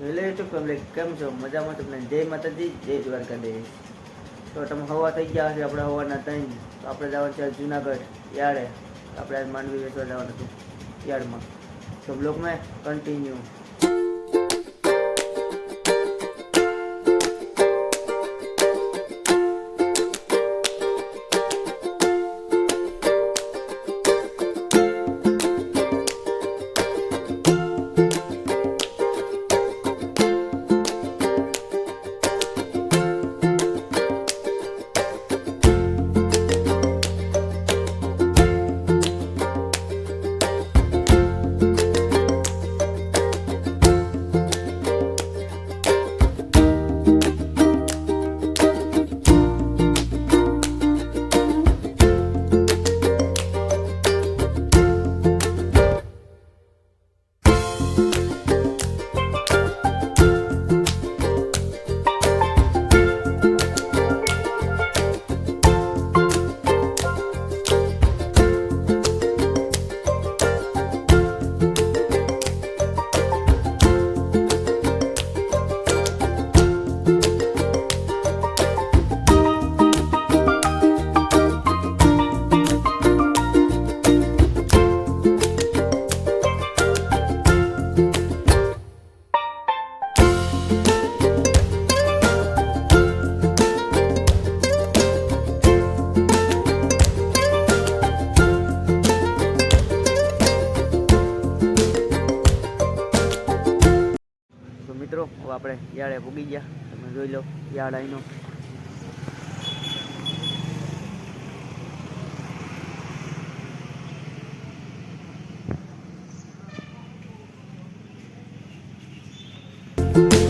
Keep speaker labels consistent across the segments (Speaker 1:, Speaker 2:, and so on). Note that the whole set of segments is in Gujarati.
Speaker 1: હેલો યુટ્યુબ ફેમિલી કેમ છો? મજામાં તમને? જય માતાજી, જય દ્વારકાધીશ. તો તમે હવા થઈ ગયા છે આપણે હવાના ત્રણ. તો આપણે જવાનું છે જુનાગઢ યાર્ડે. આપણે માંડવી વેચવા જવાનું હતું યાર્ડમાં. તો બ્લોગમાં continue મિત્રો હવે આપણે યાર્ડે પૂગી ગયા તમે જોઈ લો યાર્ડ અહીંનો ચાલો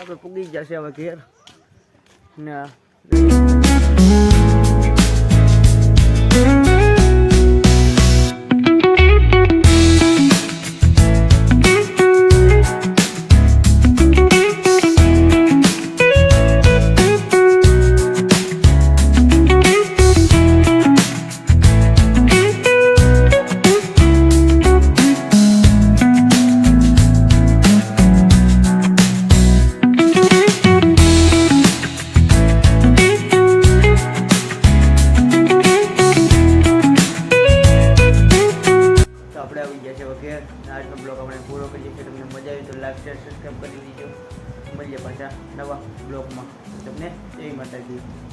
Speaker 1: આપણે પૂગી જશે હવે ઘેર ને આજનો બ્લોગ આપણે પૂરો કરીએ. છીએ તમને મજા આવી તો લાઈક શેર સબસ્ક્રાઈબ કરી દીજો. મળીએ પાછા નવા બ્લોગમાં તમને જય માતાજી.